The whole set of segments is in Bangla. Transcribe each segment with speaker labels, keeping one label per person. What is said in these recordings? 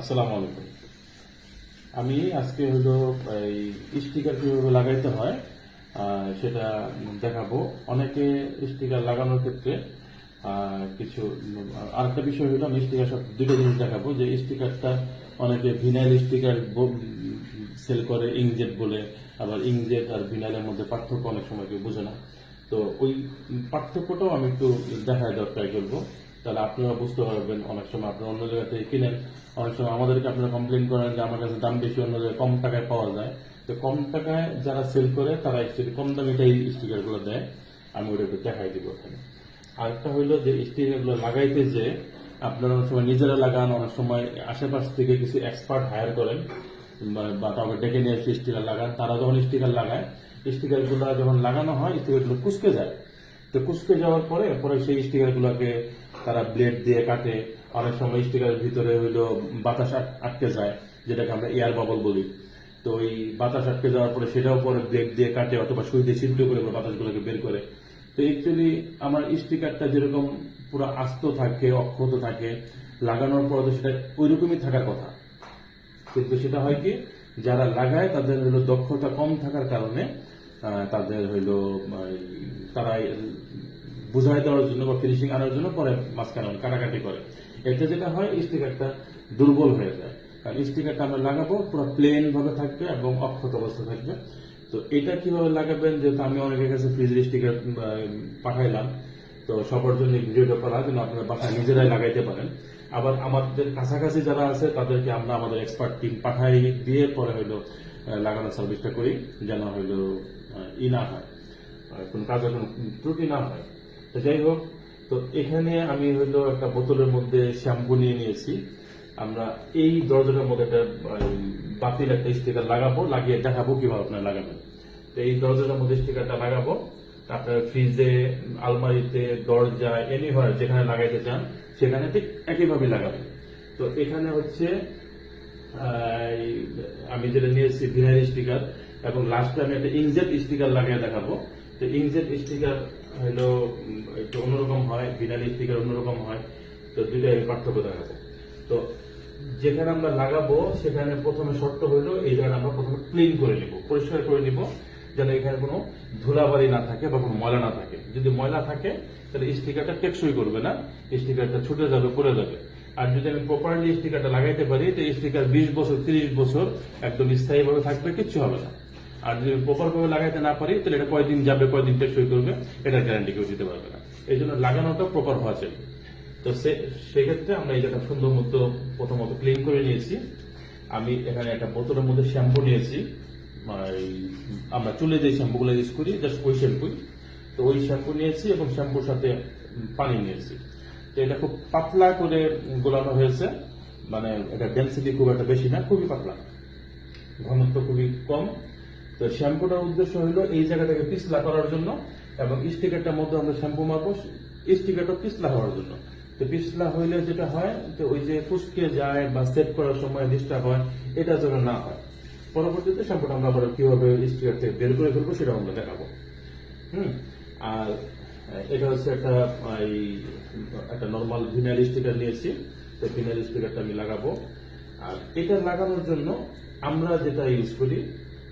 Speaker 1: আসসালামু আলাইকুম। আমি আজকে হলো এই স্টিকার কীভাবে লাগাইতে হয় সেটা দেখাবো। অনেকে স্টিকার লাগানোর ক্ষেত্রে কিছু, আরেকটা বিষয় হলো, আমি স্টিকার সব দুটো জিনিস দেখাবো। যে স্টিকারটা অনেকে ভিনাইল স্টিকার সেল করে, ইংজেট বলে। আবার ইংজেট আর ভিনাইলের মধ্যে পার্থক্য অনেক সময় কেউ বোঝে না। তো ওই পার্থক্যটাও আমি একটু দেখায় ট্রাই করব। তাহলে আপনারা বুঝতে পারবেন অনেক সময় আপনারা অন্য জায়গা থেকে কিনেন, অনেক সময় আমাদেরকে আপনারা কমপ্লেন করেন যে আমার কাছে দাম বেশি, অন্য জায়গায় কম টাকায় পাওয়া যায়। তো কম টাকায় যারা সেল করে, তারা একচুয়ালি কম দামে এই স্টিকারগুলো দেয়। আমি ওটা একটু দেখাই দিব ওখানে আরেকটা হইল যে স্টিকারগুলো লাগাইতে যে আপনারা অনেক সময় নিজেরা লাগান, অনেক সময় আশেপাশ থেকে কিছু এক্সপার্ট হায়ার করেন, বা- কাউকে ডেকে নিয়ে এসে স্টিকার লাগান, তারা যখন স্টিকার লাগায় স্টিকারগুলো যখন লাগানো হয় স্টিকারগুলো কুচকে যায়। তো কুচকে যাওয়ার পরে পরে সেই স্টিকার গুলোকে তারা ব্লেড দিয়ে কাটে। অনেক সময় স্টিকারের ভিতরে হইল বাতাস আটকে যায়, যেটাকে আমরা এয়ার বাবল বলি। তো ওই বাতাস আটকে যাওয়ার পরে সেটাও পরে ব্লেড দিয়ে কাটে অথবা সুই দিয়ে সিদ্ধ করে বাতাসগুলোকে বের করে। তো অ্যাকচুয়ালি আমার স্টিকারটা যেরকম পুরো আস্ত থাকে, অক্ষত থাকে, লাগানোর পর তো সেটা ওইরকমই থাকার কথা। কিন্তু সেটা হয় কি, যারা লাগায় তাদের হলো দক্ষতা কম থাকার কারণে তাদের হইল তারা বুঝাই দেওয়ার জন্য বা ফিনিশিং আনার জন্য পরে মাঝখানে কাটাকাটি করে। এতে যেটা হয়, স্টিকারটা দুর্বল হয়ে যায়। কারণ স্টিকারটা আমরা লাগাবো, পুরো প্লেন ভাবে থাকবে এবং অক্ষত অবস্থা থাকবে। তো এটা কীভাবে লাগাবেন, যেহেতু আমি অনেকের কাছে ফ্রিজের স্টিকার পাঠাইলাম, তো সবার জন্য ভিডিওটা করা যেন আপনারা বাসায় নিজেরাই লাগাইতে পারেন। আবার আমাদের কাছাকাছি যারা আছে, তাদেরকে আমরা আমাদের এক্সপার্ট টিম পাঠাই দিয়ে পরে হইল লাগানোর সার্ভিসটা করি, যেন হইল ই না হয় কোনো কাজের কোনো ত্রুটি না হয়। তো যাই হোক তো এখানে আমি হইল একটা বোতলের মধ্যে শ্যাম্পু নিয়ে নিয়েছি। আমরা এই দরজাটার মধ্যে একটা বাতিল একটা স্টিকার লাগাবো, লাগিয়ে দেখাবো কীভাবে আপনারা লাগাবেন। তো এই দরজাটার মধ্যে স্টিকারটা লাগাবো। আপনার ফ্রিজে, আলমারিতে, দরজা এনিভার যেখানে লাগাইতে চান, সেখানে ঠিক একইভাবে লাগাবেন। তো এখানে হচ্ছে আমি যেটা নিয়েছি ভিনাইল স্টিকার এবং লাস্টে আমি একটা ইংজেট স্টিকার লাগিয়ে দেখাবো। তো ইংজেট স্টিকার হলো একটু অন্যরকম হয় ভিনাইল স্টিকার অন্যরকম হয়, তো দুইটাই পার্থক্য দেখাবো। তো যেখানে আমরা লাগাবো, সেখানে প্রথমে শর্ত হইল এই জায়গাটা আমরা প্রথমে ক্লিন করে নিব, পরিষ্কার করে নিব, যেন এখানে কোনো ধুলাবালি না থাকে বা কোনো ময়লা না থাকে। যদি ময়লা থাকে, তাহলে স্টিকারটা টেকসই করবে না স্টিকারটা ছুটে যাবে, পড়ে যাবে। আর যদি আমি প্রপারলি স্টিকারটা লাগাইতে পারি, তো স্টিকার বিশ বছর, তিরিশ বছর একদম স্থায়ীভাবে থাকবে, কিচ্ছু হবে না। আর যদি প্রপার ভাবে লাগাইতে না পারি, তাহলে এটা কয়দিন যাবে, কয়দিন টেকসই করবে এটা গ্যারান্টি কেউ দিতে পারবে না। এই জন্য লাগানোটা প্রপার হওয়া চাই তো সেক্ষেত্রে আমরা এই জায়গা সুন্দর মতো প্রথমত ক্লিন করে নিয়েছি। আমি এখানে একটা বোতলের মধ্যে শ্যাম্পু নিয়েছি। এই, আমরা চুলে যে শ্যাম্পুগুলো ইউজ করি জাস্ট ওই শ্যাম্পুই তো ওই শ্যাম্পু নিয়েছি এবং শ্যাম্পুর সাথে পানি নিয়েছি। তো এটা খুব পাতলা করে গোলানো হয়েছে। মানে এটা ডেন্সিটি খুব একটা বেশি না, খুবই পাতলা। ঘনত্ব খুবই কম। তো শ্যাম্পুটার উদ্দেশ্য হলো এই জায়গাটাকে পিছলা করার জন্য এবং স্টিকারটার মধ্যে আমরা শ্যাম্পু মারবো স্টিকারটা পিছলা হওয়ার জন্য। তো পিছলা হইলে যেটা হয়, তো ওই যে ফুসকে যায় বা সেট করার সময় ডিস্টার্ব হয়, এটা যেন না হয়। পরবর্তীতে শ্যাম্পুটা আমরা আবার কীভাবে স্টিকার থেকে বের করে ফেলব সেটা আমরা দেখাবো। হুম? আর এটা হচ্ছে একটা, এই, একটা নর্মাল ভিনাইল স্টিকার নিয়েছি। তো ভিনাইল স্টিকারটা আমি লাগাবো। আর এটা লাগানোর জন্য আমরা যেটা ইউজ করি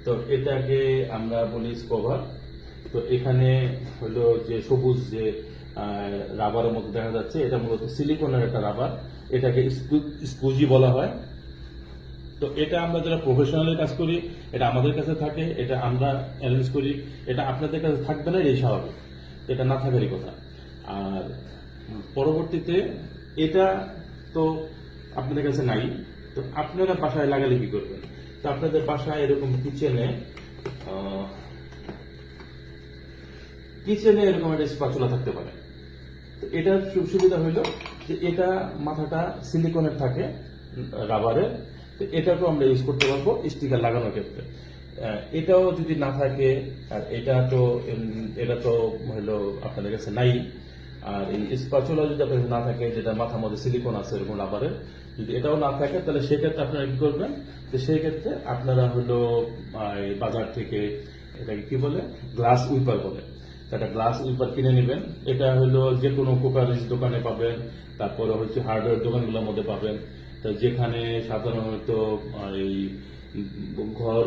Speaker 1: তো এটাকে আমরা বলি স্কভার। তো এখানে হলো যে সবুজ যে রাবারের মধ্যে দেখা যাচ্ছে, এটা মূলত সিলিকনের একটা রাবার। এটাকে স্কুজি বলা হয়। তো এটা আমরা যারা প্রফেশনালের কাজ করি, এটা আমাদের কাছে থাকে, এটা আমরা অ্যারেঞ্জ করি, এটা আপনাদের কাছে থাকবে না এই স্বাভাবিক। এটা না থাকারই কথা। আর পরবর্তীতে এটা তো আপনাদের কাছে নাই। তো আপনারা বাসায় লাগালে কি করবেন? আপনাদের বাসায় এরকম কিচেনে কিচেনে এরকম একটা স্পাচুলা থাকতে পারে। তো এটার সুবিধা হইল যে এটা মাথাটা সিলিকনের থাকে রাবারের তো এটাকেও আমরা ইউজ করতে পারব স্টিকার লাগানোর ক্ষেত্রে। এটাও যদি না থাকে, আর এটা তো এটা তো হলো আপনাদের কাছে নাই। আর এই স্পাচুলা যদি আপনার না থাকে, যেটা মাথার মধ্যে সিলিকন আছে, এরকম রাবারের যদি এটাও না থাকে, তাহলে সেক্ষেত্রে আপনারা কি করবেন? তো সেই ক্ষেত্রে আপনারা হলো বাজার থেকে এটাকে কি বলে? গ্লাস উইপার বলে। একটা গ্লাস উইপার কিনে নেবেন। এটা হলো যে কোনো কুকারিজ দোকানে পাবেন, তারপরে হচ্ছে হার্ডওয়্যার দোকানগুলোর মধ্যে পাবেন। তা যেখানে সাধারণত এই ঘর,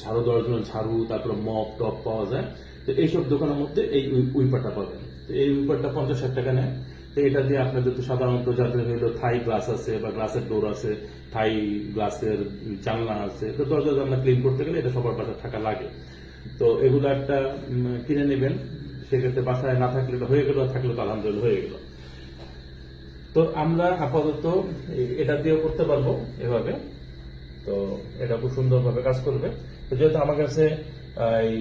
Speaker 1: ঝাড়ু দেওয়ার জন্য ঝাড়ু, তারপরে মপ টপ পাওয়া যায়। তো এইসব দোকানের মধ্যে এই উই- উইপারটা পাবেন। তো এই উইপারটা পঞ্চাশ ষাট টাকা নেয়। তো এটা দিয়ে আপনাদের তো সাধারণত যাদের হইল থাই গ্লাস আছে বা গ্লাসের ডোর আছে, থাই গ্লাসের জানলা আছে, তো দরজা জানলা ক্লিন করতে গেলে এটা সবার বাসায় থাকা লাগে। তো এগুলো একটা কিনে নেবেন। সেক্ষেত্রে বাসায় না থাকলে তো হয়ে গেল থাকলে তো আলহামদুলিল্লাহ হয়ে গেল। তো আমরা আপাতত এটা দিয়েও করতে পারব এভাবে। তো এটা খুব সুন্দরভাবে কাজ করবে। তো যেহেতু আমার কাছে এই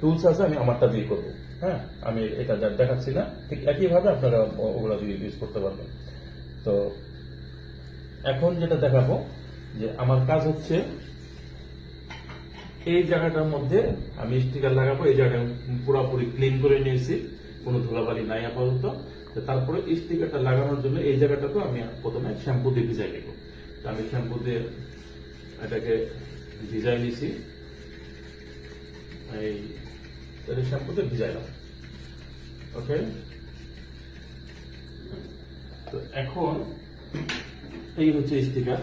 Speaker 1: টুলস আছে, আমি আমারটা দিয়ে করব। হ্যাঁ? আমি এটা দেখাচ্ছি না, ঠিক একইভাবে আপনারা ওগুলো দিয়ে ইউজ করতে পারবেন। তো এখন যেটা দেখাবো, যে আমার কাজ হচ্ছে এই জায়গাটার মধ্যে আমি স্টিকার লাগাবো, এই জায়গাটা পুরোপুরি ক্লিন করে নিয়েছি, কোনো ধুলাবালি নাই আপাতত। তারপরে স্টিকারটা লাগানোর জন্য এই জায়গাটাকেও আমি প্রথমে শ্যাম্পু দিয়ে ভিজাই নেব। আমি শ্যাম্পু দিয়ে এটাকে ভিজাই নিছি। এই শ্যাম্পুতে ভিজাইলাম ওকে তো এখন এই হচ্ছে স্টিকার।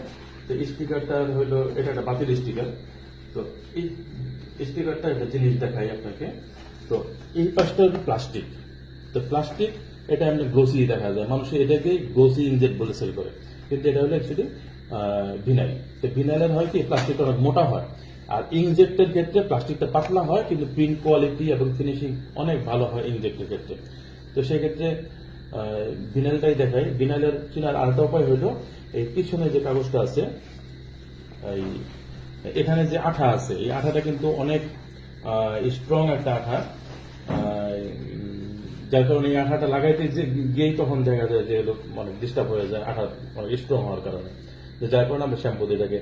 Speaker 1: তো স্টিকারটার হলো, এটা একটা বাতিল স্টিকার। তো এই স্টিকারটা একটা জিনিস দেখাই আপনাকে। তো এই পাশটা প্লাস্টিক। তো প্লাস্টিক, এটা এমনি গ্লোসি দেখা যায়। মানুষ এটাকে গ্লোসি ইনজেক্ট বলে সেল করে। কিন্তু এটা হলো অ্যাকচুয়ালি ভিনাইল তো ভিনাইলের হয় কি, প্লাস্টিকটা অনেক মোটা হয়। আর ইনজেক্টের ক্ষেত্রে প্লাস্টিকটা পাতলা হয়, কিন্তু প্রিন্ট কোয়ালিটি এবং ফিনিশিং অনেক ভালো হয় ইনজেক্টের ক্ষেত্রে। তো সেক্ষেত্রে ভিনাইলটাই দেখাই। ভিনাইলের চিনার আরেকটা উপায় হলো এই পিছনে যে কাগজটা আছে, এই এখানে যে আঠা আছে, এই আঠাটা কিন্তু অনেক স্ট্রং একটা আঠা। যার কারণে এই আঠাটা লাগাইতে যে গিয়েই তখন দেখা যায় যে মানে ডিস্টার্ব হয়ে যায়, আঠা অনেক স্ট্রং হওয়ার কারণে। যার কারণে আমরা শ্যাম্পু দিয়ে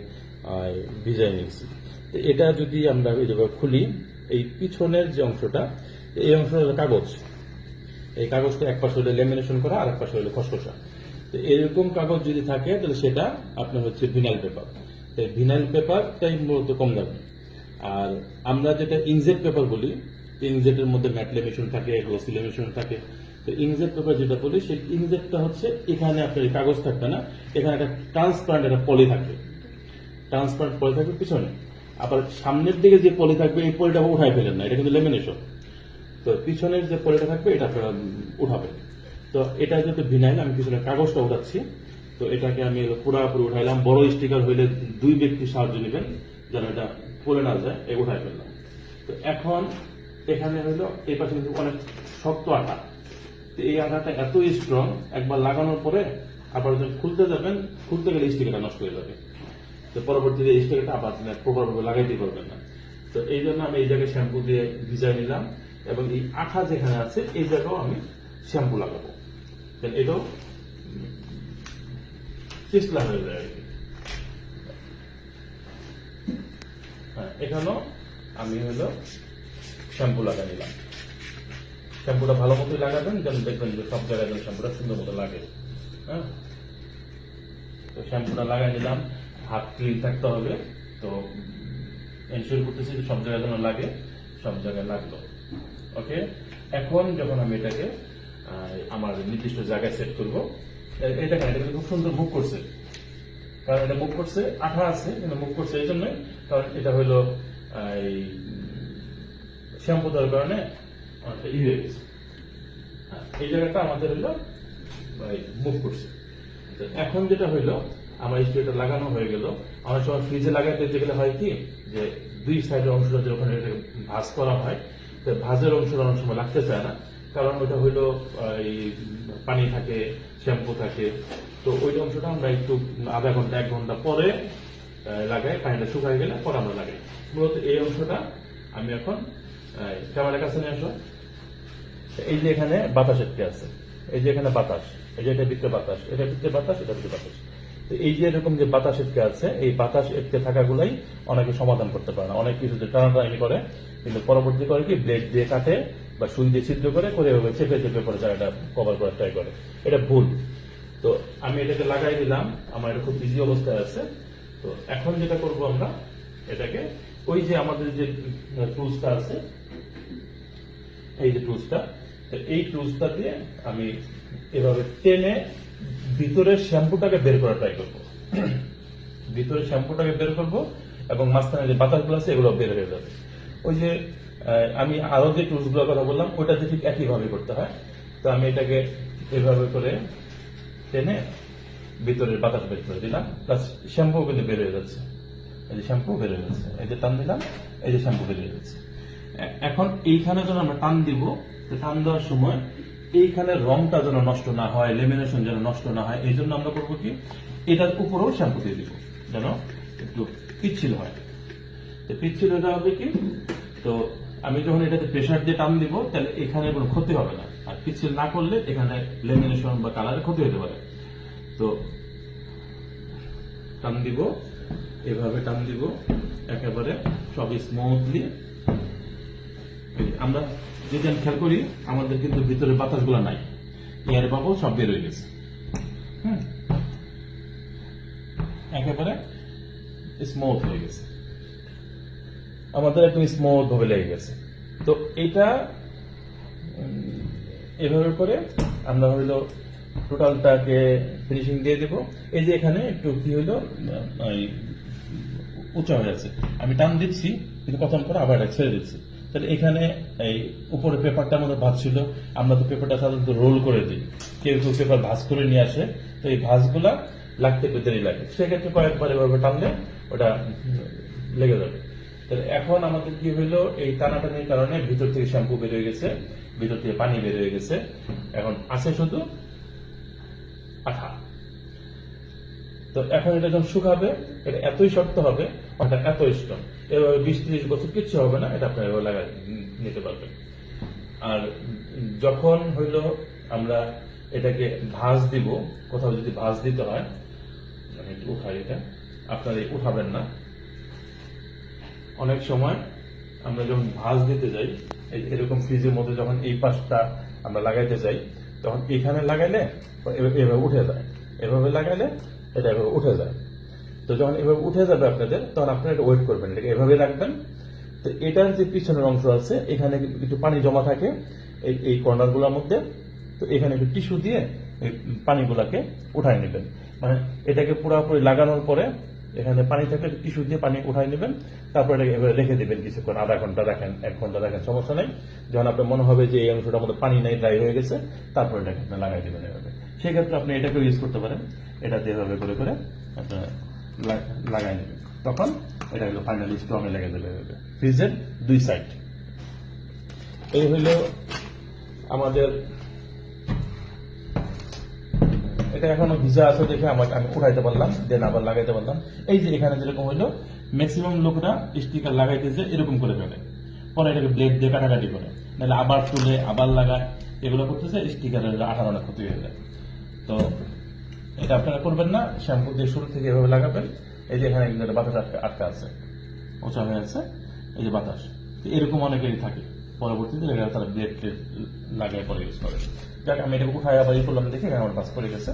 Speaker 1: ভিজাই নিয়েছি তো এটা যদি আমরা এই জায়গায় খুলি, এই পিছনের যে অংশটা, এই অংশটা হলো কাগজ। এই কাগজটা এক পাশে হলে লেমিনেশন করা আর এক পাশে হলে খসখসা। তো এরকম কাগজ যদি থাকে, তাহলে সেটা আপনার হচ্ছে ভিনাইল পেপার তো ভিনাইল পেপারটাই মূলত কম দামি। আর আমরা যেটা ইনজেট পেপার বলি ইনজেটের মধ্যে ম্যাট লেমিনেশন থাকে গ্লসি লেমিনেশন থাকে। তো ইনজেট পেপার যেটা বলি, সেই ইনজেটটা হচ্ছে এখানে আপনার কাগজ থাকবে না, এখানে একটা ট্রান্সপারেন্ট একটা পলি থাকবে ট্রান্সপারেন্ট পলি থাকবে পিছনে। আবার সামনের দিকে যে পলি থাকবে, এই পলিটা উঠাই ফেলেন না, এটা কিন্তু লেমিনেশন তো পিছনের যে পলিটা থাকবে, এটা আপনারা উঠাবেন। তো এটা যেহেতু ভিনাইল আমি পিছনে কাগজটা উঠাচ্ছি। তো এটাকে আমি পুরোপুরি উঠাইলাম। বড় স্টিকার হইলে দুই ব্যক্তি সাহায্য নেবেন, যেন এটা পড়ে না যায়, এই উঠাই ফেললাম। তো এখন এখানে হইল, এই পাশে কিন্তু অনেক শক্ত আটা তো এই আটাটা এত স্ট্রং একবার লাগানোর পরে আবার যখন খুলতে যাবেন, খুলতে গেলে স্টিকারটা নষ্ট হয়ে যাবে। তো পরবর্তীতে এই স্টিকারটা আবার প্রপারভাবে লাগাইতে পারবেন না। তো এই জন্য আমি এই জায়গায় শ্যাম্পু দিয়ে ভিজাই নিলাম এবং এই আঠা যেখানে আছে, এই জায়গাও আমি শ্যাম্পু লাগাবো। এটাও পিছলা হয়ে যায় হ্যাঁ এখানেও আমি হলো শ্যাম্পু লাগা নিলাম। শ্যাম্পুটা ভালো মতোই লাগাবেন, যেন দেখবেন যে সব জায়গায় যেন শ্যাম্পুটা সুন্দর মতো লাগে। হ্যাঁ তো শ্যাম্পুটা লাগাই নিলাম। হাত ক্লিন থাকতে হবে। তো এনশিওর করতেছি যে সব জায়গায় যেন লাগে সব জায়গায় লাগল। ওকে এখন যখন আমি এটাকে আমার নির্দিষ্ট জায়গায় সেট করব এটা এটা খুব সুন্দর মুভ করছে। কারণ এটা মুভ করছে আঠা আছে কিন্তু মুভ করছে এই জন্যই কারণ এটা হলো এই শ্যাম্পু দেওয়ার কারণে অনেকটা ই হয়ে গেছে। হ্যাঁ, এই জায়গাটা আমাদের হলো মুভ করছে। এখন যেটা হইল আমার স্টুডিওটা লাগানো হয়ে গেল। অনেক সময় ফ্রিজে লাগাতে যেগুলো হয় কি, যে দুই সাইডের অংশটা যে ওখানে ভাজ করা হয়, তো ভাজের অংশটা অনেক সময় লাগতে চায় না। কারণ ওটা হইল এই পানি থাকে, শ্যাম্পু থাকে। তো ওই অংশটা আমরা একটু আধা ঘণ্টা, এক ঘণ্টা পরে লাগাই, পানিটা শুকায় গেলে পরে আমরা লাগাই। মূলত এই অংশটা আমি এখন ক্যামেরার কাছে নিয়ে আসো এই যে এখানে বাতাস আটকে আছে, এই যে এখানে বাতাস, এই যে এটা ভিতরে বাতাস, এটা ভিতরে বাতাস, এটা ভিতরে বাতাস। এই যে এরকম যে বাতাস এটকে আছে, এই বাতাস আটকে থাকাগুলাই অনেকে সমাধান করতে পারে না। অনেক কিছু টানাটানি করে, কিন্তু পরবর্তী করে কি ব্লেড দিয়ে কাটে বা সুই দিয়ে ছিদ্র করে করে এভাবে চেপে চেপে করে জায়গাটা কভার করার ট্রাই করে। এটা ভুল। তো আমি এটাকে লাগাই দিলাম, আমার এটা খুব ইজি অবস্থায় আছে। তো এখন যেটা করব আমরা, এটাকে ওই যে আমাদের যে টুলসটা আছে, এই যে টুলসটা এই টুলসটা দিয়ে আমি এভাবে টেনে ভিতরের শ্যাম্পুটাকে বের করা ট্রাই করব। ভিতরে শ্যাম্পুটাকে বের করব এবং মাঝখানে যে বাতাসগুলো আছে এগুলো বের হয়ে যাবে। ওই যে আমি আরও যে টুলসগুলোর কথা বললাম ওইটাতে ঠিক একইভাবে করতে হয়, তো আমি এটাকে এভাবে করে টেনে ভিতরের বাতাস বের করে দিলাম। প্লাস শ্যাম্পু কিন্তু বের হয়ে যাচ্ছে। এই যে শ্যাম্পু বের হয়ে যাচ্ছে। এই যে টান দিলাম, এই যে শ্যাম্পু বের হয়ে যাচ্ছে। এখন এইখানে যখন আমরা টান দিব টান দেওয়ার সময় এইখানে রংটা যেন নষ্ট না হয় লেমিনেশন যেন নষ্ট না হয়, এই জন্য আমরা করব কি? এটার উপরেও শ্যাম্পু দিয়ে দিব, যেন একটু পিচ্ছিল হয়। তো পিচ্ছিল এটা হবে কি? তো আমি যখন এটাতে প্রেশার দিয়ে টান দিব, তাহলে এখানে কোনো ক্ষতি হবে না। আর পিচ্ছিল না করলে এখানে লেমিনেশন বা কালারের ক্ষতি হতে পারে। তো টান দিব, এভাবে টান দিব, একেবারে সব স্মুথলি আমরা যদি আমি খেয়াল করি, আমাদের কিন্তু ভিতরে বাতাসগুলো নাই। এয়ার বাবল সব বের হয়ে গেছে। একেবারে স্মুথ হয়ে গেছে। আমাদের একদম স্মুথ ভাবে লেগে গেছে। তো এটা এভাবে করে আমরা হইল টোটালটাকে ফিনিশিং দিয়ে দেব। এই যে এখানে একটু কি হইল উঁচা হয়ে আছে। আমি টান দিচ্ছি, কিন্তু কখন করে আবার ছেড়ে দিচ্ছি। তাহলে এখানে এই উপরে পেপারটা মধ্যে ভাঁজ ছিল। আমরা তো পেপারটা সাধারণত রোল করে দিই। কেউ কেউ পেপার ভাঁজ করে নিয়ে আসে। তো এই ভাঁজগুলা লাগতে দেরি লাগে। সেক্ষেত্রে কয়েকবার এভাবে টানলে ওটা লেগে যাবে। তাহলে এখন আমাদের কি হইল, এই টানাটানির কারণে ভিতর থেকে শ্যাম্পু বের হয়ে গেছে, ভিতর থেকে পানি বের হয়ে গেছে। এখন আছে শুধু আঠা। তো এখন এটা যখন শুকাবে, এটা এতই শক্ত হবে এটা এত স্ট্রং, এভাবে বিশ ত্রিশ বছর কিচ্ছু হবে না, এটা আপনার এভাবে লাগা নিতে পারবেন। আর যখন হইল আমরা এটাকে ভাঁজ দিব, কোথাও যদি ভাঁজ দিতে হয়, আমি একটু উঠাই এটা, আপনারা উঠাবেন না। অনেক সময় আমরা যখন ভাঁজ দিতে যাই এরকম ফ্রিজের মধ্যে যখন এই পাশটা আমরা লাগাইতে যাই, তখন এখানে লাগাইলে এভাবে উঠে যায়, এভাবে লাগাইলে এটা এভাবে উঠে যায়। তো যখন এভাবে উঠে যাবে আপনাদের, তখন আপনারা এটা ওয়েট করবেন, এটাকে এভাবে রাখবেন। তো এটার যে পিছনের অংশ আছে, এখানে একটু পানি জমা থাকে এই এই কর্নারগুলোর মধ্যে। তো এখানে একটু টিস্যু দিয়ে এই পানিগুলাকে উঠায় নেবেন। মানে এটাকে পুরোপুরি লাগানোর পরে এখানে পানি থাকলে টিস্যু দিয়ে পানি উঠাই নেবেন। তারপর এটাকে এভাবে রেখে দেবেন কিছুক্ষণ, আধা ঘণ্টা রাখেন, এক ঘণ্টা রাখেন, সমস্যা নেই। যখন আপনার মনে হবে যে এই অংশটার মধ্যে পানি নেই ড্রাই হয়ে গেছে, তারপর এটাকে আপনি লাগাই দেবেন এভাবে। সেক্ষেত্রে আপনি এটাকেও ইউজ করতে পারেন। এটা দিয়ে করে করে আপনার লাগাই নেবেন। তখন এটা হলো ফাইনালি স্ট্রং এ লেগে এভাবে। ফ্রিজের দুই সাইড এই হলো আমাদের, এটা এখনও ভিজা আছে দেখে আমাকে আমি উঠাইতে পারলাম দেন আবার লাগাইতে পারলাম। এই যে এখানে যেরকম হইল ম্যাক্সিমাম লোকরা স্টিকার লাগাইতেছে, এরকম করে ফেলে। পরে এটাকে ব্লেড দিয়ে কাটাকাটি করে। নাহলে আবার তুলে, আবার লাগায়। এগুলো করতেছে স্টিকারের আঠার অনেক ক্ষতি হয়ে যায়। তো এটা আপনারা করবেন না, শ্যাম্পু দিয়ে শুরু থেকে এভাবে লাগাবেন। এই যে এখানে একটা বাতাস আটকা আটকা আছে, ওচা হয়ে আছে, এই যে বাতাস। এরকম অনেকেরই থাকে। পরবর্তীতে এরা তারা ব্লেড টেড লাগায় পরে ইউজ করে। যাক, আমি এটাকে উঠায় আবার ই করলাম, দেখে এখানে আমার বাস পড়ে গেছে।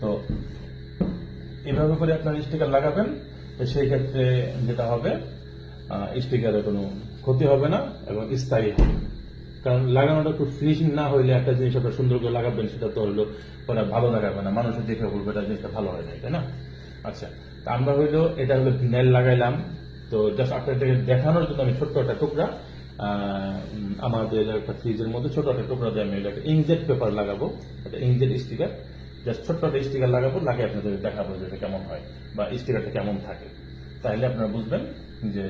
Speaker 1: তো এভাবে করে আপনার স্টিকার লাগাবেন, তো সেই ক্ষেত্রে যেটা হবে স্টিকারের কোনো ক্ষতি হবে না এবং স্থায়ী হবে। কারণ লাগানোটা একটু ফিনিশিং না হইলে একটা জিনিস আপনার সুন্দর করে লাগাবেন, সেটা তো হলো পরে ভালো লাগাবে না। মানুষের দেখে বলবে এটা জিনিসটা ভালো হয় না তাই না? আচ্ছা তা আমরা হইল, এটা হলো ভিনাইল লাগাইলাম। তো জাস্ট আপনাদেরকে দেখানোর জন্য আমি ছোট্ট একটা টুকরা আমাদের একটা ফ্রিজের মধ্যে ছোট একটা টুকরা দিয়ে আমি এটাকে ইংজেট পেপার লাগাবো, একটা ইংজেট স্টিকার জাস্ট ছোট্ট একটা স্টিকার লাগাবো, লাগিয়ে আপনাদের দেখাবো যে এটা কেমন হয় বা স্টিকারটা কেমন থাকে। তাহলে আপনারা বুঝবেন যে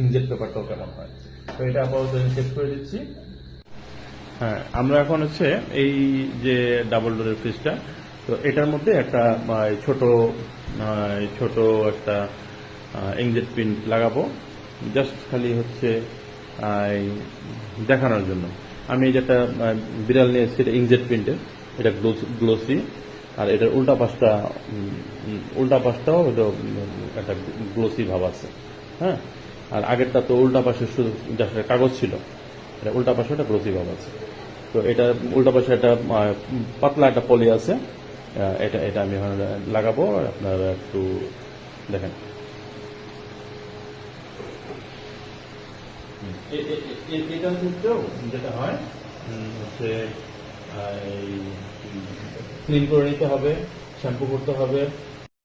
Speaker 1: ইংজেট পেপারটাও কেমন হয়। তো এটা আপাতত সেট করে দিচ্ছি। হ্যাঁ আমরা এখন হচ্ছে এই যে ডাবল ডোরের ফ্রিজটা তো এটার মধ্যে একটা ছোট ছোট একটা ইংজেট প্রিন্ট লাগাবো। জাস্ট খালি হচ্ছে দেখানোর জন্য। আমি এই যে একটা বিড়াল নিয়ে এসেছি, এটা ইংজেট প্রিন্টের এটা গ্লোসি আর এটার উল্টা পাশটা উল্টা পাশটাও একটা গ্লোসি ভাব আছে। হ্যাঁ? আর আগেরটা তো উল্টা পাশে শুধু কাগজ ছিল। এটা উল্টা পাশে একটা গ্লোসি ভাব আছে। তো এটা উল্টা পাশে একটা পাতলা একটা পলি আছে। এটা এটা আমি এখন লাগাবো আপনারা একটু দেখেন। এ- এ- এ- এটার ক্ষেত্রেও যেটা হয় হচ্ছে ক্লিন করে নিতে হবে শ্যাম্পু করতে হবে